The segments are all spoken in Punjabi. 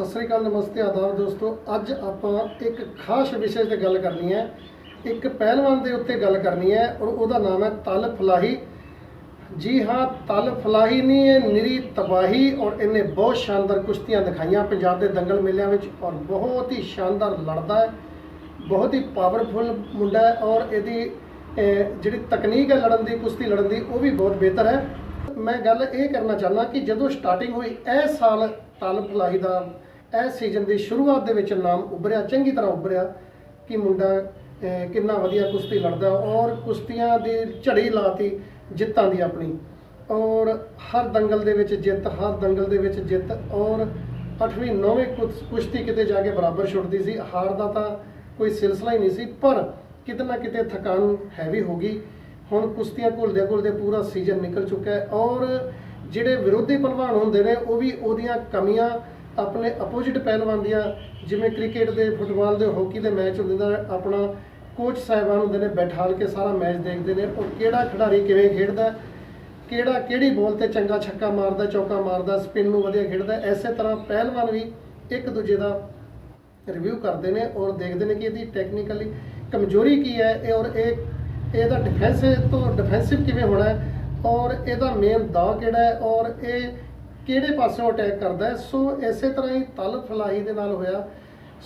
ਸਤਿ ਸ੍ਰੀ ਅਕਾਲ, ਨਮਸਤੇ, ਆਦਾਬ ਦੋਸਤੋ। ਅੱਜ ਆਪਾਂ ਇੱਕ ਖਾਸ ਵਿਸ਼ੇ ਤੇ ਗੱਲ ਕਰਨੀ ਹੈ। ਇੱਕ ਪਹਿਲਵਾਨ ਦੇ ਉੱਤੇ ਗੱਲ ਕਰਨੀ ਹੈ ਔਰ ਉਹਦਾ ਨਾਮ ਹੈ ਤਲ ਫਲਾਹੀ। ਜੀ ਹਾਂ, ਤਲ ਫਲਾਹੀ ਨਹੀਂ ਇਹ ਨਿਰੀ ਤਬਾਹੀ ਔਰ ਇਹਨੇ ਬਹੁਤ ਸ਼ਾਨਦਾਰ ਕੁਸ਼ਤੀਆਂ ਦਿਖਾਈਆਂ ਪੰਜਾਬ ਦੇ ਦੰਗਲ ਮੇਲਿਆਂ ਵਿੱਚ ਔਰ ਬਹੁਤ ਹੀ ਸ਼ਾਨਦਾਰ ਲੜਦਾ ਹੈ। ਬਹੁਤ ਹੀ ਪਾਵਰਫੁਲ ਮੁੰਡਾ ਹੈ ਔਰ ਇਹਦੀ ਜਿਹੜੀ ਤਕਨੀਕ ਹੈ ਲੜਨ ਦੀ, ਕੁਸ਼ਤੀ ਲੜਨ ਦੀ, ਉਹ ਵੀ ਬਹੁਤ ਬਿਹਤਰ ਹੈ। ਮੈਂ ਗੱਲ ਇਹ ਕਰਨਾ ਚਾਹੁੰਦਾ ਕਿ ਜਦੋਂ ਸਟਾਰਟਿੰਗ ਹੋਈ, ਇਹ ਸਾਲ ਤਲ ਫਲਾਹੀ ਦਾ ਇਹ ਸੀਜ਼ਨ ਦੀ ਸ਼ੁਰੂਆਤ ਦੇ ਵਿੱਚ ਨਾਮ ਉੱਭਰਿਆ, ਚੰਗੀ ਤਰ੍ਹਾਂ ਉੱਭਰਿਆ ਕਿ ਮੁੰਡਾ ਕਿੰਨਾ ਵਧੀਆ ਕੁਸ਼ਤੀ ਲੜਦਾ ਔਰ ਕੁਸ਼ਤੀਆਂ ਦੀ ਝੜੀ ਲਾਤੀ ਜਿੱਤਾਂ ਦੀ ਆਪਣੀ। ਔਰ ਹਰ ਦੰਗਲ ਦੇ ਵਿੱਚ ਜਿੱਤ, ਹਰ ਦੰਗਲ ਦੇ ਵਿੱਚ ਜਿੱਤ ਔਰ 8ਵੀਂ 9ਵੀਂ ਕੁਸ਼ਤੀ ਕਿਤੇ ਜਾ ਕੇ ਬਰਾਬਰ ਛੁੱਟਦੀ ਸੀ। ਹਾਰ ਦਾ ਤਾਂ ਕੋਈ ਸਿਲਸਿਲਾ ਹੀ ਨਹੀਂ ਸੀ, ਪਰ ਕਿਤੇ ਨਾ ਕਿਤੇ ਥਕਾਨ ਹੈਵੀ ਹੋ ਗਈ। ਹੁਣ ਕੁਸ਼ਤੀਆਂ ਘੁਲਦੇ ਘੁਲਦੇ ਪੂਰਾ ਸੀਜ਼ਨ ਨਿਕਲ ਚੁੱਕਾ ਹੈ ਔਰ ਜਿਹੜੇ ਵਿਰੋਧੀ ਪਹਿਲਵਾਨ ਹੁੰਦੇ ਨੇ, ਉਹ ਵੀ ਉਹਦੀਆਂ ਕਮੀਆਂ ਆਪਣੇ ਅਪੋਜਿਟ ਪਹਿਲਵਾਨ ਦੀਆਂ, ਜਿਵੇਂ ਕ੍ਰਿਕਟ ਦੇ ਫੁੱਟਬਾਲ ਦੇ ਹਾਕੀ ਦੇ ਮੈਚ ਹੁੰਦੇ ਨੇ, ਆਪਣਾ ਕੋਚ ਸਾਹਿਬਾਨ ਹੁੰਦੇ ਨੇ, ਬੈਠਾਲ ਕੇ ਸਾਰਾ ਮੈਚ ਦੇਖਦੇ ਨੇ ਔਰ ਕਿਹੜਾ ਖਿਡਾਰੀ ਕਿਵੇਂ ਖੇਡਦਾ, ਕਿਹੜਾ, ਕਿਹੜੀ ਬੋਲ ਤੇ ਚੰਗਾ ਛੱਕਾ ਮਾਰਦਾ, ਚੌਕਾ ਮਾਰਦਾ ਸਪਿਨ ਨੂੰ ਵਧੀਆ ਖੇਡਦਾ, ਐਸੇ ਤਰ੍ਹਾਂ ਪਹਿਲਵਾਨ ਵੀ ਇੱਕ ਦੂਜੇ ਦਾ ਰਿਵਿਊ ਕਰਦੇ ਨੇ ਔਰ ਦੇਖਦੇ ਨੇ ਕਿ ਇਹਦੀ ਟੈਕਨੀਕਲੀ ਕਮਜ਼ੋਰੀ ਕੀ ਹੈ, ਇਹ ਔਰ ਇਹ, ਇਹਦਾ ਡਿਫੈਂਸ ਤੋਂ ਡਿਫੈਂਸਿਵ ਕਿਵੇਂ ਹੋਣਾ ਔਰ ਇਹਦਾ ਮੇਨ ਦਾਅ ਕਿਹੜਾ ਹੈ, ਔਰ ਇਹ ਕਿਹੜੇ ਪਾਸਿਓਂ ਅਟੈਕ ਕਰਦਾ ਹੈ? ਸੋ ਇਸੇ ਤਰ੍ਹਾਂ ਹੀ ਤਲ ਫਲਾਹੀ ਦੇ ਨਾਲ ਹੋਇਆ।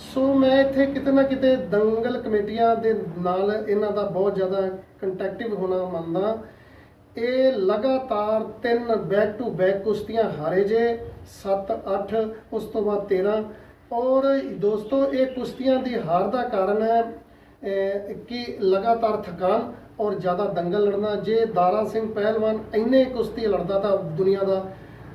ਸੋ ਮੈਂ ਇੱਥੇ ਕਿਤੇ ਨਾ ਕਿਤੇ ਦੰਗਲ ਕਮੇਟੀਆਂ ਦੇ ਨਾਲ ਇਹਨਾਂ ਦਾ ਬਹੁਤ ਜ਼ਿਆਦਾ ਕੰਟੈਕਟਿਵ ਹੋਣਾ ਮੰਨਦਾ ਇਹ ਲਗਾਤਾਰ ਤਿੰਨ ਬੈਕ ਟੂ ਬੈਕ ਕੁਸ਼ਤੀਆਂ ਹਾਰੇ ਜੇ 7 8 ਉਸ ਤੋਂ ਬਾਅਦ 13 ਔਰ ਦੋਸਤੋ, ਇਹ ਕੁਸ਼ਤੀਆਂ ਦੀ ਹਾਰ ਦਾ ਕਾਰਨ ਹੈ ਕਿ ਲਗਾਤਾਰ ਥਕਾਨ ਔਰ ਜ਼ਿਆਦਾ ਦੰਗਲ ਲੜਨਾ। ਜੇ ਦਾਰਾ ਸਿੰਘ ਪਹਿਲਵਾਨ ਇੰਨੇ ਕੁਸ਼ਤੀ ਲੜਦਾ ਤਾਂ ਦੁਨੀਆ ਦਾ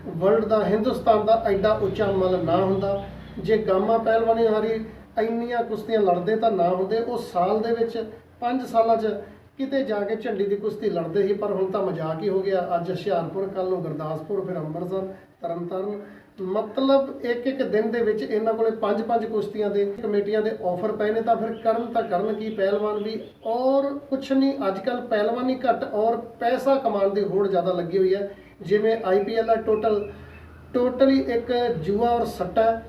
ਵਰਲਡ ਦਾ, ਹਿੰਦੁਸਤਾਨ ਦਾ ਐਡਾ ਉੱਚਾ ਮਲ ਨਾ ਹੁੰਦਾ। ਜੇ ਗਾਮਾ ਪਹਿਲਵਾਨੀ ਹਾਰੀ ਇੰਨੀਆਂ ਕੁਸ਼ਤੀਆਂ ਲੜਦੇ ਤਾਂ ਨਾ ਹੁੰਦੇ। ਉਹ ਸਾਲ ਦੇ ਵਿੱਚ 5 ਸਾਲਾਂ 'ਚ ਕਿਤੇ ਜਾ ਕੇ ਝੰਡੀ ਦੀ ਕੁਸ਼ਤੀ ਲੜਦੇ ਸੀ ਪਰ ਹੁਣ ਤਾਂ ਮਜ਼ਾਕ ਹੀ ਹੋ ਗਿਆ। ਅੱਜ ਹੁਸ਼ਿਆਰਪੁਰ ਕੱਲ ਨੂੰ ਗੁਰਦਾਸਪੁਰ, ਫਿਰ ਅੰਮ੍ਰਿਤਸਰ, ਤਰਨਤਾਰਨ। ਮਤਲਬ ਇੱਕ ਇੱਕ ਦਿਨ ਦੇ ਵਿੱਚ ਇਹਨਾਂ ਕੋਲੇ ਪੰਜ ਪੰਜ ਕੁਸ਼ਤੀਆਂ ਦੇ ਕਮੇਟੀਆਂ ਦੇ ਆਫਰ ਪਏ ਨੇ। ਤਾਂ ਫਿਰ ਕਰਨ ਤਾਂ ਕਰਨ ਕੀ ਪਹਿਲਵਾਨ ਵੀ, ਔਰ ਕੁਛ ਨਹੀਂ, ਅੱਜ ਕੱਲ ਪਹਿਲਵਾਨੀ ਘੱਟ ਔਰ ਪੈਸਾ ਕਮਾਉਣ ਦੀ ਹੋੜ ਜ਼ਿਆਦਾ ਲੱਗੀ ਹੋਈ ਹੈ। ਜਿਵੇਂ ਆਈਪੀਐਲ ਆ ਟੋਟਲ ਟੋਟਲੀ ਇੱਕ ਜੂਆ ਔਰ ਸੱਟਾ,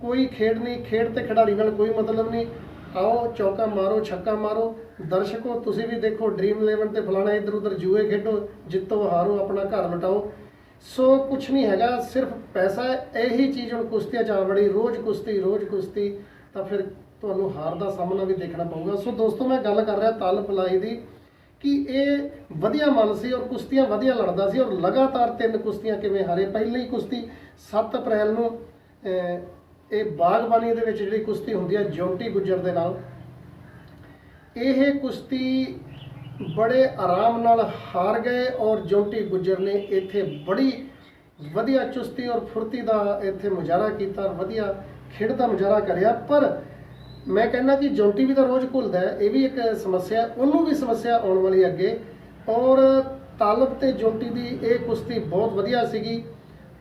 ਕੋਈ ਖੇਡ ਨਹੀਂ, ਖੇਡ ਤੇ ਖਿਡਾਰੀ ਨਾਲ ਕੋਈ ਮਤਲਬ ਨਹੀਂ। ਆਓ, ਚੌਕਾ ਮਾਰੋ, ਛੱਕਾ ਮਾਰੋ। ਦਰਸ਼ਕੋ, ਤੁਸੀਂ ਵੀ ਦੇਖੋ ਡ੍ਰੀਮ 11 ਤੇ ਫਲਾਣਾ ਇੱਧਰ ਉੱਧਰ ਜੂਏ ਖੇਡੋ, ਜਿੱਤੋ, ਹਾਰੋ, ਆਪਣਾ ਘਰ ਲਟਾਓ। ਸੋ ਕੁਝ ਨਹੀਂ ਹੈਗਾ, ਸਿਰਫ ਪੈਸਾ, ਇਹੀ ਚੀਜ਼ ਹੁਣ ਕੁਸ਼ਤੀਆਂ ਚੱਲ ਬੜੀ ਰੋਜ਼ ਕੁਸ਼ਤੀ ਰੋਜ਼ ਕੁਸ਼ਤੀ। ਤਾਂ ਫਿਰ ਤੁਹਾਨੂੰ ਹਾਰ ਦਾ ਸਾਹਮਣਾ ਵੀ ਦੇਖਣਾ ਪਊਗਾ। ਸੋ ਦੋਸਤੋ, ਮੈਂ ਗੱਲ ਕਰ ਰਿਹਾ, ਤਲ ਪਲਾਈ ਦੀ। ਕਿ ਇਹ ਵਧੀਆ ਮਨ ਸੀ ਔਰ ਕੁਸ਼ਤੀਆਂ ਵਧੀਆ ਲੜਦਾ ਸੀ ਔਰ ਲਗਾਤਾਰ ਤਿੰਨ ਕੁਸ਼ਤੀਆਂ ਕਿਵੇਂ ਹਾਰੇ? ਪਹਿਲੀ ਕੁਸ਼ਤੀ 7 ਅਪ੍ਰੈਲ ਨੂੰ ਇਹ ਬਾਗਬਾਨੀ ਦੇ ਵਿੱਚ ਜਿਹੜੀ ਕੁਸ਼ਤੀ ਹੁੰਦੀ ਹੈ, ਜੌਂਟੀ ਗੁੱਜਰ ਦੇ ਨਾਲ। ਇਹ ਕੁਸ਼ਤੀ ਬੜੇ ਆਰਾਮ ਨਾਲ ਹਾਰ ਗਏ ਔਰ ਜੌਂਟੀ ਗੁੱਜਰ ਨੇ ਇੱਥੇ ਬੜੀ ਵਧੀਆ ਚੁਸਤੀ ਔਰ ਫੁਰਤੀ ਦਾ ਇੱਥੇ ਮੁਜ਼ਾਹਰਾ ਕੀਤਾ ਵਧੀਆ ਖੇਡ ਦਾ ਮੁਜ਼ਾਹਰਾ ਕਰਿਆ। ਪਰ ਮੈਂ ਕਹਿੰਦਾ ਕਿ ਜੌਂਟੀ ਵੀ ਤਾਂ ਰੋਜ਼ ਘੁਲਦਾ ਹੈ, ਇਹ ਵੀ ਇੱਕ ਸਮੱਸਿਆ ਉਹਨੂੰ ਵੀ ਸਮੱਸਿਆ ਆਉਣ ਵਾਲੀ ਹੈ ਅੱਗੇ। ਔਰ ਤਾਲਬ ਤੇ ਜੌਂਟੀ ਦੀ ਇਹ ਕੁਸ਼ਤੀ ਬਹੁਤ ਵਧੀਆ ਸੀਗੀ।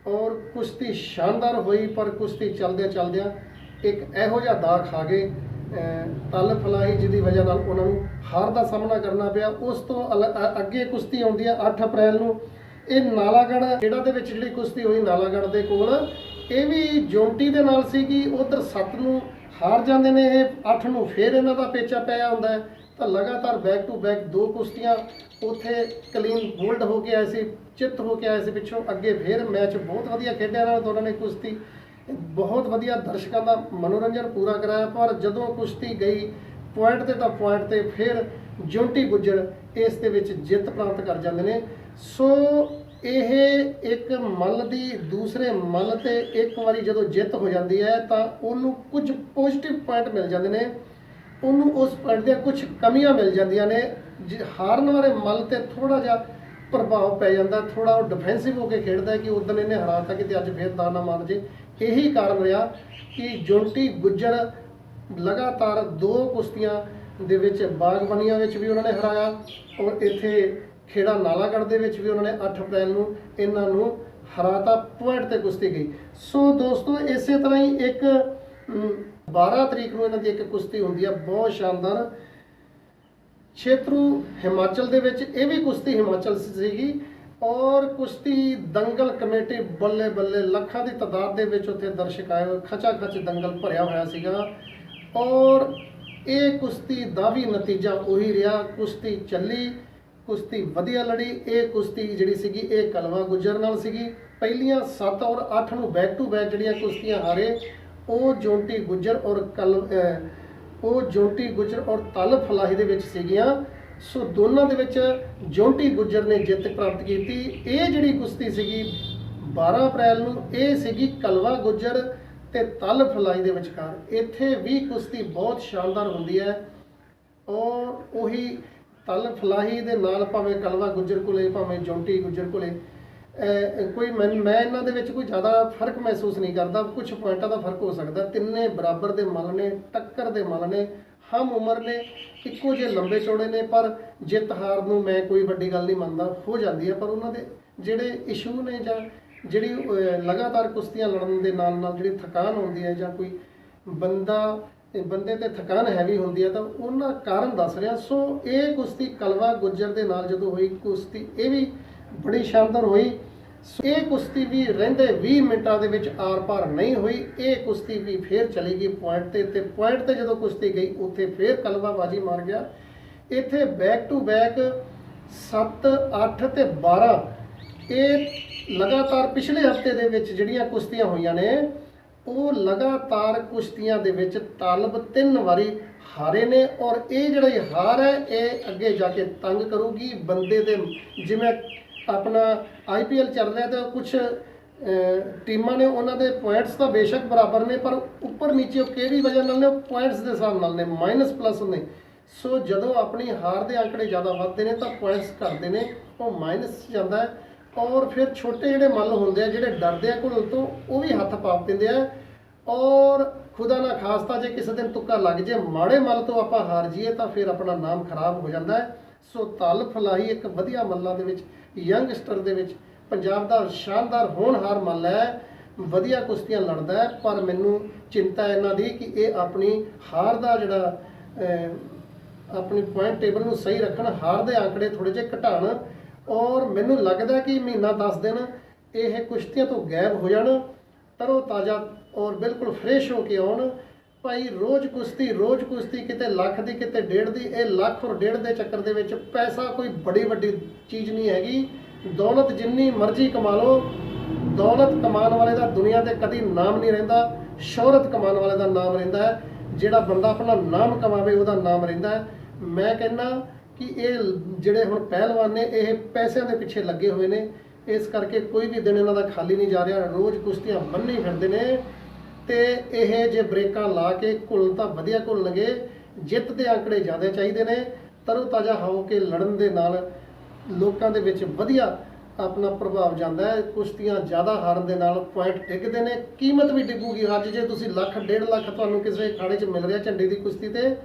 ਔਰ ਕੁਸ਼ਤੀ ਸ਼ਾਨਦਾਰ ਹੋਈ, ਪਰ ਕੁਸ਼ਤੀ ਚੱਲਦਿਆਂ ਚੱਲਦਿਆਂ ਇੱਕ ਇਹੋ ਜਿਹਾ ਦਾਗ ਖਾ ਗਏ। ਅਹ ਤਲ ਫਲਾਈ ਜਿਹਦੀ ਵਜ੍ਹਾ ਨਾਲ ਉਹਨਾਂ ਨੂੰ ਹਾਰ ਦਾ ਸਾਹਮਣਾ ਕਰਨਾ ਪਿਆ। ਉਸ ਤੋਂ ਅਲ- ਅ- ਅੱਗੇ ਕੁਸ਼ਤੀ ਆਉਂਦੀ ਹੈ 8 ਅਪ੍ਰੈਲ ਨੂੰ। ਇਹ ਨਾਲਾਗੜ੍ਹ ਜਿਹੜਾ ਦੇ ਵਿੱਚ ਜਿਹੜੀ ਕੁਸ਼ਤੀ ਹੋਈ ਨਾਲਾਗੜ੍ਹ ਦੇ ਕੋਲ, ਇਹ ਵੀ ਜੌਂਟੀ ਦੇ ਨਾਲ ਸੀਗੀ। ਕਿ ਉਧਰ 7 ਨੂੰ ਹਾਰ ਜਾਂਦੇ ਨੇ, ਇਹ 8 ਨੂੰ ਫੇਰ ਇਹਨਾਂ ਦਾ ਪੇਚਾ ਪਿਆ ਹੁੰਦਾ ਤਾਂ ਲਗਾਤਾਰ ਬੈਕ ਟੂ ਬੈਕ ਦੋ ਕੁਸ਼ਤੀਆਂ ਉੱਥੇ ਕਲੀਨ ਬੋਲਡ ਹੋ ਕੇ ਆਏ ਸੀ, ਚਿੱਤ ਹੋ ਕੇ ਆਏ ਸੀ ਪਿੱਛੋਂ। ਅੱਗੇ ਫੇਰ ਮੈਚ ਬਹੁਤ ਵਧੀਆ ਖੇਡਿਆ ਇਹਨਾਂ ਦੋਨਾਂ ਨੇ ਕੁਸ਼ਤੀ। ਬਹੁਤ ਵਧੀਆ ਦਰਸ਼ਕਾਂ ਦਾ ਮਨੋਰੰਜਨ ਪੂਰਾ ਕਰਾਇਆ, ਪਰ ਜਦੋਂ ਕੁਸ਼ਤੀ ਗਈ ਪੁਆਇੰਟ ਤੇ ਤਾਂ ਪੁਆਇੰਟ ਤੇ ਫਿਰ ਜੌਂਟੀ ਗੁੱਜਰ ਇਸ ਦੇ ਵਿੱਚ ਜਿੱਤ ਪ੍ਰਾਪਤ ਕਰ ਜਾਂਦੇ ਨੇ। ਸੋ ਇਹ ਇੱਕ ਮੱਲ ਦੀ ਦੂਸਰੇ ਮੱਲ ਤੇ ਇੱਕ ਵਾਰੀ ਜਦੋਂ ਜਿੱਤ ਹੋ ਜਾਂਦੀ ਹੈ ਤਾਂ ਉਹਨੂੰ ਕੁਝ ਪੋਜ਼ਿਟਿਵ ਪੁਆਇੰਟ ਮਿਲ ਜਾਂਦੇ ਨੇ। ਉਹਨੂੰ ਉਸ ਪੁਆਇੰਟ ਦੀਆਂ ਕੁਝ ਕਮੀਆਂ ਮਿਲ ਜਾਂਦੀਆਂ ਨੇ। ਜ- ਹਾਰਨ ਵਾਲੇ ਮੱਲ ਤੇ ਥੋੜਾ ਜਿਹਾ ਪ੍ਰਭਾਵ ਪੈ ਜਾਂਦਾ ਥੋੜਾ ਉਹ ਡਿਫੈਂਸਿਵ ਹੋ ਕੇ ਖੇਡਦਾ ਕਿ ਉਦੋਂ ਇਹਨੇ ਹਰਾਤਾ ਕਿ ਤੇ ਅੱਜ ਫੇਰ ਦਾ ਨਾ ਮਾਰ ਜੇ। ਇਹੀ ਕਾਰਨ ਰਿਹਾ ਕਿ ਜੌਂਟੀ ਗੁੱਜਰ ਲਗਾਤਾਰ ਦੋ ਕੁਸ਼ਤੀਆਂ ਦੇ ਵਿੱਚ ਬਾਗਬਾਨੀਆਂ ਵਿੱਚ ਵੀ ਉਹਨਾਂ ਨੇ ਹਰਾਇਆ ਔਰ ਇੱਥੇ ਖੇੜਾ ਨਾਲਾਗੜ੍ਹ ਦੇ ਵਿੱਚ ਵੀ ਉਹਨਾਂ ਨੇ 8 ਅਪ੍ਰੈਲ ਨੂੰ ਇਹਨਾਂ ਨੂੰ ਹਰਾਤਾ ਪੁਆਇੰਟ ਤੇ ਕੁਸ਼ਤੀ ਗਈ। ਸੋ ਦੋਸਤੋ ਇਸੇ ਤਰ੍ਹਾਂ ਹੀ ਇੱਕ ਅਮ, 12 ਤਰੀਕ ਨੂੰ ਇਹਨਾਂ ਦੀ ਇੱਕ ਕੁਸ਼ਤੀ ਹੁੰਦੀ ਹੈ ਬਹੁਤ ਸ਼ਾਨਦਾਰ। ਛੇਤਰੂ ਹਿਮਾਚਲ ਦੇ ਵਿੱਚ ਇਹ ਵੀ ਕੁਸ਼ਤੀ ਹਿਮਾਚਲ ਸੀਗੀ ਔਰ ਕੁਸ਼ਤੀ ਦੰਗਲ ਕਮੇਟੀ ਬੱਲੇ ਬੱਲੇ ਲੱਖਾਂ ਦੀ ਤਾਦਾਦ ਦੇ ਵਿੱਚ ਉੱਥੇ ਦਰਸ਼ਕ ਆਏ ਹੋਏ ਖਚਾ ਖਚ ਦੰਗਲ ਭਰਿਆ ਹੋਇਆ ਸੀਗਾ ਔਰ ਇਹ ਕੁਸ਼ਤੀ ਦਾ ਵੀ ਨਤੀਜਾ ਉਹੀ ਰਿਹਾ ਕੁਸ਼ਤੀ ਚੱਲੀ। ਕੁਸ਼ਤੀ ਵਧੀਆ ਲੜੀ, ਇਹ ਕੁਸ਼ਤੀ ਜਿਹੜੀ ਸੀਗੀ, ਇਹ ਕਲਵਾ ਗੁੱਜਰ ਨਾਲ ਸੀਗੀ। ਪਹਿਲੀਆਂ 7 ਔਰ 8 ਨੂੰ ਬੈਕ ਟੂ ਬੈਕ ਜਿਹੜੀਆਂ ਕੁਸ਼ਤੀਆਂ ਹਾਰੇ, ਉਹ ਜੋਟੀ ਗੁੱਜਰ ਔਰ ਕਲ ਉਹ ਜੋਂਟੀ ਗੁੱਜਰ ਔਰ ਤਲ ਫਲਾਹੀ ਦੇ ਵਿੱਚ ਸੀਗੀਆਂ। ਸੋ ਦੋਨਾਂ ਦੇ ਵਿੱਚ ਜੋਂਟੀ ਗੁੱਜਰ ਨੇ ਜਿੱਤ ਪ੍ਰਾਪਤ ਕੀਤੀ। ਇਹ ਜਿਹੜੀ ਕੁਸ਼ਤੀ ਸੀਗੀ 12 ਅਪ੍ਰੈਲ ਨੂੰ, ਇਹ ਸੀਗੀ ਕਲਵਾ ਗੁੱਜਰ ਤੇ ਤਲ ਫਲਾਈ ਦੇ ਵਿਚਕਾਰ। ਇੱਥੇ ਵੀ ਕੁਸ਼ਤੀ ਬਹੁਤ ਸ਼ਾਨਦਾਰ ਹੁੰਦੀ ਹੈ। ਔਰ ਉਹੀ ਤਲ ਫਲਾਹੀ ਦੇ ਨਾਲ ਭਾਵੇਂ ਕਲਵਾ ਗੁੱਜਰ ਕੋਲੇ, ਭਾਵੇਂ ਜੌਂਟੀ ਗੁੱਜਰ ਕੋਲੇ ਕੋਈ ਮੈਂ ਮੈਂ ਇਹਨਾਂ ਦੇ ਵਿੱਚ ਕੋਈ ਜ਼ਿਆਦਾ ਫ਼ਰਕ ਮਹਿਸੂਸ ਨਹੀਂ ਕਰਦਾ ਕੁਝ ਪੁਆਇੰਟਾਂ ਦਾ ਫ਼ਰਕ ਹੋ ਸਕਦਾ। ਤਿੰਨੇ ਬਰਾਬਰ ਦੇ ਮਲ ਨੇ, ਟੱਕਰ ਦੇ ਮਲ ਨੇ, ਹਮ ਉਮਰ ਨੇ, ਇੱਕੋ ਜਿਹੇ ਲੰਬੇ ਚੌੜੇ ਨੇ, ਪਰ ਜਿੱਤ ਹਾਰ ਨੂੰ ਮੈਂ ਕੋਈ ਵੱਡੀ ਗੱਲ ਨਹੀਂ ਮੰਨਦਾ, ਹੋ ਜਾਂਦੀ ਹੈ, ਪਰ ਉਹਨਾਂ ਦੇ ਜਿਹੜੇ ਇਸ਼ੂ ਨੇ ਜਾਂ ਜਿਹੜੀ ਲਗਾਤਾਰ ਕੁਸ਼ਤੀਆਂ ਲੜਨ ਦੇ ਨਾਲ ਨਾਲ ਜਿਹੜੀ ਥਕਾਨ ਹੁੰਦੀ ਹੈ ਜਾਂ ਕੋਈ ਬੰਦਾ ਇਹ ਬੰਦੇ ਤੇ ਥਕਾਨ ਹੈਵੀ ਹੁੰਦੀ ਹੈ ਤਾਂ ਉਹਨਾਂ ਕਾਰਨ ਦੱਸ ਰਿਹਾ। ਸੋ ਇਹ ਕੁਸ਼ਤੀ ਕਲਵਾ ਗੁੱਜਰ ਦੇ ਨਾਲ ਜਦੋਂ ਹੋਈ, ਕੁਸ਼ਤੀ ਇਹ ਵੀ ਬੜੀ ਸ਼ਾਨਦਾਰ ਹੋਈ। ਸੋ ਇਹ ਕੁਸ਼ਤੀ ਵੀ ਰਹਿੰਦੇ 20 ਮਿੰਟਾਂ ਦੇ ਵਿੱਚ ਆਰ-ਪਾਰ ਨਹੀਂ ਹੋਈ। ਇਹ ਕੁਸ਼ਤੀ ਵੀ ਫੇਰ ਚਲੀ ਗਈ ਪੁਆਇੰਟ ਤੇ ਤੇ ਪੁਆਇੰਟ ਤੇ ਜਦੋਂ ਕੁਸ਼ਤੀ ਗਈ, ਉੱਥੇ ਫੇਰ ਕਲਵਾ ਬਾਜੀ ਮਾਰ ਗਿਆ। ਇੱਥੇ ਬੈਕ ਟੂ ਬੈਕ 7 8 ਤੇ 12 ਇਹ ਲਗਾਤਾਰ ਪਿਛਲੇ ਹਫ਼ਤੇ ਦੇ ਵਿੱਚ ਜਿਹੜੀਆਂ ਕੁਸ਼ਤੀਆਂ ਹੋਈਆਂ ਨੇ ਉਹ ਲਗਾਤਾਰ ਕੁਸ਼ਤੀਆਂ ਦੇ ਵਿੱਚ ਤਾਲਬ ਤਿੰਨ ਵਾਰੀ ਹਾਰੇ ਨੇ ਔਰ ਇਹ ਜਿਹੜੀ ਹਾਰ ਹੈ, ਇਹ ਅੱਗੇ ਜਾ ਕੇ ਤੰਗ ਕਰੂਗੀ ਬੰਦੇ ਦੇ, ਜਿਵੇਂ ਆਪਣਾ ਆਈਪੀਐਲ ਚੱਲ ਰਿਹਾ ਤਾਂ ਕੁਝ ਟੀਮਾਂ ਨੇ ਉਹਨਾਂ ਦੇ ਪੁਆਇੰਟਸ ਤਾਂ ਬੇਸ਼ੱਕ ਬਰਾਬਰ ਨੇ, ਪਰ ਉੱਪਰ ਨੀਚੇ ਉਹ ਕਿਹੜੀ ਵਜ੍ਹਾ ਨਾਲ ਨੇ? ਪੁਆਇੰਟਸ ਦੇ ਹਿਸਾਬ ਨਾਲ ਨੇ ਮਾਈਨਸ ਪਲੱਸ ਨੇ। ਸੋ ਜਦੋਂ ਆਪਣੀ ਹਾਰ ਦੇ ਅੰਕੜੇ ਜ਼ਿਆਦਾ ਵੱਧਦੇ ਨੇ ਤਾਂ ਪੁਆਇੰਟਸ ਘਟਦੇ ਨੇ, ਉਹ ਮਾਈਨਸ ਜਾਂਦਾ ਹੈ। ਔਰ ਫਿਰ ਛੋਟੇ ਜਿਹੜੇ ਮੱਲ ਹੁੰਦੇ ਆ, ਜਿਹੜੇ ਡਰਦੇ ਆ ਘੁਲਣ ਤੋਂ, ਉਹ ਵੀ ਹੱਥ ਪਾ ਦਿੰਦੇ ਆ। ਔਰ ਖੁਦਾ ਨਾ ਖਾਸਤਾ, ਜੇ ਕਿਸੇ ਦਿਨ ਤੁੱਕਾ ਲੱਗ ਜੇ ਮਾੜੇ ਮੱਲ ਤੋਂ ਆਪਾਂ ਹਾਰ ਜਾਈਏ, ਤਾਂ ਫਿਰ ਆਪਣਾ ਨਾਮ ਖਰਾਬ ਹੋ ਜਾਂਦਾ ਹੈ। ਸੋ ਤਲ ਫਲਾਈ ਇੱਕ ਵਧੀਆ ਮੱਲਾਂ ਦੇ ਵਿੱਚ, ਯੰਗਸਟਰ ਦੇ ਵਿੱਚ, ਪੰਜਾਬ ਦਾ ਸ਼ਾਨਦਾਰ ਹੋਣਹਾਰ ਮੱਲ ਹੈ। ਵਧੀਆ ਕੁਸ਼ਤੀਆਂ ਲੜਦਾ ਹੈ, ਪਰ ਮੈਨੂੰ ਚਿੰਤਾ ਇਹਨਾਂ ਦੀ ਕਿ ਇਹ ਆਪਣੀ ਹਾਰ ਦਾ ਜਿਹੜਾ ਆਪਣੀ ਪੁਆਇੰਟ ਟੇਬਲ ਨੂੰ ਸਹੀ ਰੱਖਣ, ਹਾਰ ਦੇ ਆંકੜੇ ਥੋੜੇ ਜਿਹੇ ਘਟਾਣ ਔਰ ਮੈਨੂੰ ਲੱਗਦਾ ਕਿ ਮਹੀਨਾ 10 ਦਿਨ ਇਹ ਕੁਸ਼ਤੀਆਂ ਤੋਂ ਗਾਇਬ ਹੋ ਜਾਣ, ਤਰੋ ਤਾਜ਼ਾ ਔਰ ਬਿਲਕੁਲ ਫਰੈਸ਼ ਹੋ ਕੇ ਆਉਣ। ਭਾਈ, ਰੋਜ਼ ਕੁਸ਼ਤੀ ਰੋਜ਼ ਕੁਸ਼ਤੀ, ਕਿਤੇ ਲੱਖ ਦੀ, ਕਿਤੇ ਡੇਢ ਦੀ, ਇਹ ਲੱਖ ਔਰ ਡੇਢ ਦੇ ਚੱਕਰ ਦੇ ਵਿੱਚ ਪੈਸਾ ਕੋਈ ਬੜੀ ਵੱਡੀ ਚੀਜ਼ ਨਹੀਂ ਹੈਗੀ। ਦੌਲਤ ਜਿੰਨੀ ਮਰਜ਼ੀ ਕਮਾ ਲਓ, ਦੌਲਤ ਕਮਾਉਣ ਵਾਲੇ ਦਾ ਦੁਨੀਆ ਤੇ ਕਦੀ ਨਾਮ ਨਹੀਂ ਰਹਿੰਦਾ, ਸ਼ੋਹਰਤ ਕਮਾਉਣ ਵਾਲੇ ਦਾ ਨਾਮ ਰਹਿੰਦਾ ਹੈ। ਜਿਹੜਾ ਬੰਦਾ ਆਪਣਾ ਨਾਮ ਕਮਾਵੇ, ਉਹਦਾ ਨਾਮ ਰਹਿੰਦਾ ਹੈ। ਮੈਂ ਕਹਿੰਦਾ ਕਿ ਇਹ ਜਿਹੜੇ ਹੁਣ ਪਹਿਲਵਾਨ ਨੇ, ਇਹ ਪੈਸਿਆਂ ਦੇ ਪਿੱਛੇ ਲੱਗੇ ਹੋਏ ਨੇ। ਇਸ ਕਰਕੇ ਕੋਈ ਵੀ ਦਿਨ ਇਹਨਾਂ ਦਾ ਖਾਲੀ ਨਹੀਂ ਜਾ ਰਿਹਾ। ਰੋਜ਼ ਕੁਸ਼ਤੀਆਂ ਬੰਨੀ ਫਿਰਦੇ ਨੇ। ਤੇ ਇਹ ਜੇ ਬ੍ਰੇਕਾਂ ਲਾ ਕੇ ਘੁਲਣ ਤਾਂ ਵਧੀਆ ਘੁਲਣਗੇ। ਜਿੱਤ ਦੇ ਅੰਕੜੇ ਜ਼ਿਆਦਾ ਚਾਹੀਦੇ ਨੇ। ਤਰੋ ਤਾਜ਼ਾ ਹੋ ਕੇ ਲੜਨ ਦੇ ਨਾਲ ਲੋਕਾਂ ਦੇ ਵਿੱਚ ਵਧੀਆ ਆਪਣਾ ਪ੍ਰਭਾਵ ਜਾਂਦਾ ਹੈ। ਕੁਸ਼ਤੀਆਂ ਜ਼ਿਆਦਾ ਹਾਰਨ ਦੇ ਨਾਲ ਪੁਆਇੰਟ ਡਿੱਗਦੇ ਨੇ। ਕੀਮਤ ਵੀ ਡਿੱਗੂਗੀ ਅੱਜ ਜੇ ਤੁਸੀਂ ਲੱਖ, ਡੇਢ ਲੱਖ ਤੁਹਾਨੂੰ ਕਿਸੇ ਖਾਣੇ 'ਚ ਮਿਲ ਰਿਹਾ ਝੰਡੇ ਦੀ ਕੁਸ਼ਤੀ ਤੇ।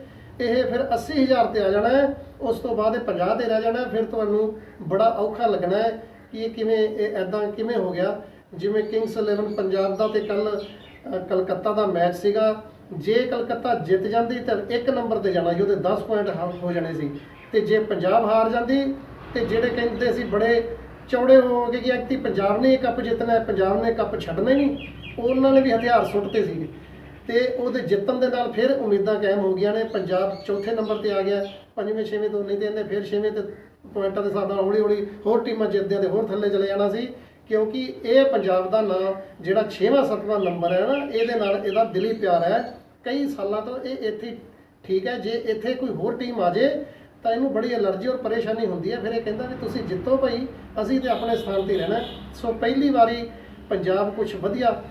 ਇਹ ਫਿਰ 80000 ਤੇ ਆ ਜਾਣਾ ਹੈ। ਉਸ ਤੋਂ ਬਾਅਦ ਇਹ 50 ਤੇ ਰਹਿ ਜਾਣਾ, ਫਿਰ ਤੁਹਾਨੂੰ ਬੜਾ ਔਖਾ ਲੱਗਣਾ ਹੈ ਕਿ ਇਹ ਕਿਵੇਂ, ਇਹ ਐਦਾਂ ਕਿਵੇਂ ਹੋ ਗਿਆ। ਜਿਵੇਂ ਕਿੰਗਸ 11 ਪੰਜਾਬ ਦਾ ਤੇ ਕੱਲ ਕਲਕੱਤਾ ਦਾ ਮੈਚ ਸੀਗਾ। ਜੇ ਕਲਕੱਤਾ ਜਿੱਤ ਜਾਂਦੀ ਤਾਂ ਇੱਕ ਨੰਬਰ ਤੇ ਜਾਣਾ ਸੀ, ਉਹਦੇ 10 ਪੁਆਇੰਟ ਹੋ ਜਾਣੇ ਸੀ। ਤੇ ਜੇ ਪੰਜਾਬ ਹਾਰ ਜਾਂਦੀ ਤੇ ਜਿਹੜੇ ਕਹਿੰਦੇ ਸੀ ਬੜੇ ਚੌੜੇ ਹੋ ਗਏ ਕਿ ਐਕਟੀ ਪੰਜਾਬ ਨੇ ਇਹ ਕੱਪ ਜਿੱਤਣਾ ਹੈ, ਪੰਜਾਬ ਨੇ ਕੱਪ ਛੱਡਣਾ ਹੀ ਨਹੀਂ, ਉਹਨਾਂ ਨੇ ਵੀ ਹਥਿਆਰ ਸੁੱਟਤੇ ਸੀਗੇ। ਤੇ ਉਹਦੇ ਜਿੱਤਣ ਦੇ ਨਾਲ ਫਿਰ ਉਮੀਦਾਂ ਕਾਇਮ ਹੋ ਗਈਆਂ ਨੇ। ਪੰਜਾਬ ਚੌਥੇ ਨੰਬਰ ਤੇ ਆ ਗਿਆ, ਪੰਜਵੇਂ, ਛੇਵੇਂ ਤੋਂ ਨਹੀਂ ਤੇ ਇਹਨੇ ਫਿਰ ਛੇਵੇਂ ਤੇ ਪੁਆਇੰਟਾਂ ਦੇ ਹਿਸਾਬ ਨਾਲ ਹੌਲੀ ਹੌਲੀ ਹੋਰ ਟੀਮਾਂ ਜਿੱਤਦਿਆਂ ਤੇ ਹੋਰ ਥੱਲੇ ਚਲੇ ਜਾਣਾ ਸੀ। ਕਿਉਂਕਿ ਇਹ ਪੰਜਾਬ ਦਾ ਨਾਂ, ਜਿਹੜਾ 6ਵਾਂ 7ਵਾਂ ਨੰਬਰ ਹੈ ਨਾ, ਇਹਦੇ ਨਾਲ ਇਹਦਾ ਦਿਲੀ ਪਿਆਰ ਹੈ। ਕਈ ਸਾਲਾਂ ਤੋਂ ਇਹ ਇੱਥੇ ਠੀਕ ਹੈ। ਜੇ ਇੱਥੇ ਕੋਈ ਹੋਰ ਟੀਮ ਆ ਜੇ, ਤਾਂ ਇਹਨੂੰ ਬੜੀ ਅਲਰਜੀ ਔਰ ਪਰੇਸ਼ਾਨੀ ਹੁੰਦੀ ਹੈ। ਫਿਰ ਇਹ ਕਹਿੰਦਾ ਵੀ ਤੁਸੀਂ ਜਿੱਤੋ ਭਾਈ, ਅਸੀਂ ਤੇ ਆਪਣੇ ਸਥਾਨ ਤੇ ਰਹਿਣਾ ਸੋ ਪਹਿਲੀ ਵਾਰੀ ਪੰਜਾਬ ਕੁਝ ਵਧੀਆ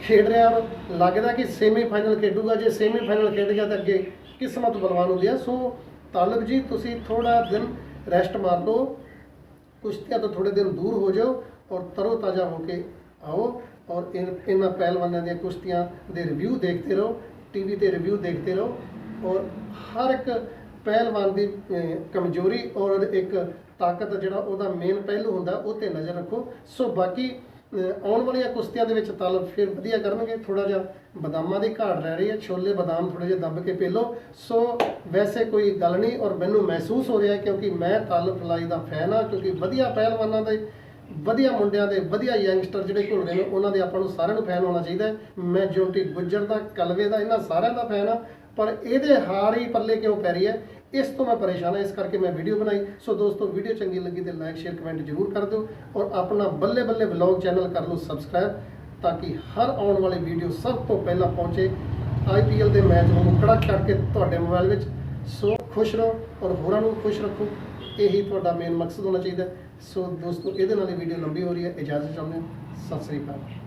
ਖੇਡ ਰਿਹਾ ਔਰ ਲੱਗਦਾ ਕਿ ਸੈਮੀਫਾਈਨਲ ਖੇਡੂਗਾ। ਜੇ ਸੈਮੀਫਾਈਨਲ ਖੇਡ ਗਿਆ ਤਾਂ ਅੱਗੇ ਕਿਸਮਤ ਬਲਵਾਨ ਹੁੰਦੀ ਹੈ ਸੋ ਤਾਲਬ ਜੀ, ਤੁਸੀਂ ਥੋੜਾ ਦਿਨ ਰੈਸਟ ਮਾਰ ਲਓ। ਕੁਸ਼ਤੀਆਂ ਤੋਂ ਥੋੜੇ ਦਿਨ ਦੂਰ ਹੋ ਜਾਓ ਔਰ ਤਰੋ ਤਾਜ਼ਾ ਹੋ ਕੇ ਆਓ ਔਰ ਇਨ- ਇਹਨਾਂ ਪਹਿਲਵਾਨਾਂ ਦੀਆਂ ਕੁਸ਼ਤੀਆਂ ਦੇ ਰਿਵਿਊ ਦੇਖਦੇ ਰਹੋ ਟੀਵੀ ਤੇ ਰਿਵਿਊ ਦੇਖਦੇ ਰਹੋ ਔਰ ਹਰ ਇੱਕ ਪਹਿਲਵਾਨ ਦੀ ਕਮਜ਼ੋਰੀ ਔਰ ਇੱਕ ਤਾਕਤ ਜਿਹੜਾ ਉਹਦਾ ਮੇਨ ਪਹਿਲੂ ਹੁੰਦਾ, ਉਹ ਤੇ ਨਜ਼ਰ ਰੱਖੋ। ਸੋ ਬਾਕੀ ਆਉਣ ਵਾਲੀਆਂ ਕੁਸ਼ਤੀਆਂ ਦੇ ਵਿੱਚ ਤਲਬ ਫਿਰ ਵਧੀਆ ਕਰਨਗੇ। ਥੋੜਾ ਜਿਹਾ ਬਦਾਮਾਂ ਦੀ ਘਾਟ ਰਹਿ ਰਹੀ ਹੈ। ਛੋਲੇ ਬਦਾਮ ਥੋੜੇ ਜਿਹਾ ਦੱਬ ਕੇ ਪੀ ਲਓ ਸੋ ਵੈਸੇ ਕੋਈ ਗੱਲ ਨਹੀਂ ਔਰ ਮੈਨੂੰ ਮਹਿਸੂਸ ਹੋ ਰਿਹਾ ਕਿਉਂਕਿ ਮੈਂ ਤਲਬ ਫਲਾਈ ਦਾ ਫੈਨ ਆ ਕਿਉਂਕਿ ਵਧੀਆ ਪਹਿਲਵਾਨਾਂ ਦੇ, ਵਧੀਆ ਮੁੰਡਿਆਂ ਦੇ, ਵਧੀਆ ਯੰਗਸਟਰ ਜਿਹੜੇ ਘੁਲ ਰਹੇ ਨੇ, ਉਹਨਾਂ ਦੇ ਆਪਾਂ ਨੂੰ ਸਾਰਿਆਂ ਨੂੰ ਫੈਨ ਹੋਣਾ ਚਾਹੀਦਾ ਮੈਂ ਜੋਂਟੀ ਗੁੱਜਰ ਦਾ, ਕਲਵੇ ਦਾ, ਇਹਨਾਂ ਸਾਰਿਆਂ ਦਾ ਫੈਨ ਆ ਪਰ ਇਹਦੇ ਹਾਰ ਹੀ ਪੱਲੇ ਕਿਉਂ ਪੈ ਰਹੀ ਹੈ? ਇਸ ਤੋਂ ਮੈਂ ਪਰੇਸ਼ਾਨ ਹਾਂ, ਇਸ ਕਰਕੇ ਮੈਂ ਵੀਡੀਓ ਬਣਾਈ। ਸੋ ਦੋਸਤੋ ਵੀਡੀਓ ਚੰਗੀ ਲੱਗੀ ਤੇ ਲਾਈਕ ਸ਼ੇਅਰ ਕਮੈਂਟ ਜ਼ਰੂਰ ਕਰ ਦਿਓ ਔਰ ਆਪਣਾ ਬੱਲੇ ਬੱਲੇ ਵਲੌਗ ਚੈਨਲ ਕਰ ਲਓ ਸਬਸਕ੍ਰਾਈਬ ਤਾਂ ਕਿ ਹਰ ਆਉਣ ਵਾਲੀ ਵੀਡੀਓ ਸਭ ਤੋਂ ਪਹਿਲਾਂ ਪਹੁੰਚੇ। ਆਈਪੀਐਲ ਦੇ ਮੈਚ ਨੂੰ ਕੜਕ ਕਰਕੇ ਤੁਹਾਡੇ ਮੋਬਾਈਲ ਵਿੱਚ। ਸੋ ਖੁਸ਼ ਰਹੋ ਔਰ ਹੋਰਾਂ ਨੂੰ ਖੁਸ਼ ਰੱਖੋ। ਇਹੀ ਤੁਹਾਡਾ ਮੇਨ ਮਕਸਦ ਹੋਣਾ ਚਾਹੀਦਾ। ਸੋ ਦੋਸਤੋ, ਇਹਦੇ ਨਾਲ ਹੀ ਵੀਡੀਓ ਲੰਬੀ ਹੋ ਰਹੀ ਹੈ। ਇਜਾਜ਼ਤ ਚਾਹੁੰਦੇ ਹਾਂ। ਸਤਿ ਸ੍ਰੀ ਅਕਾਲ।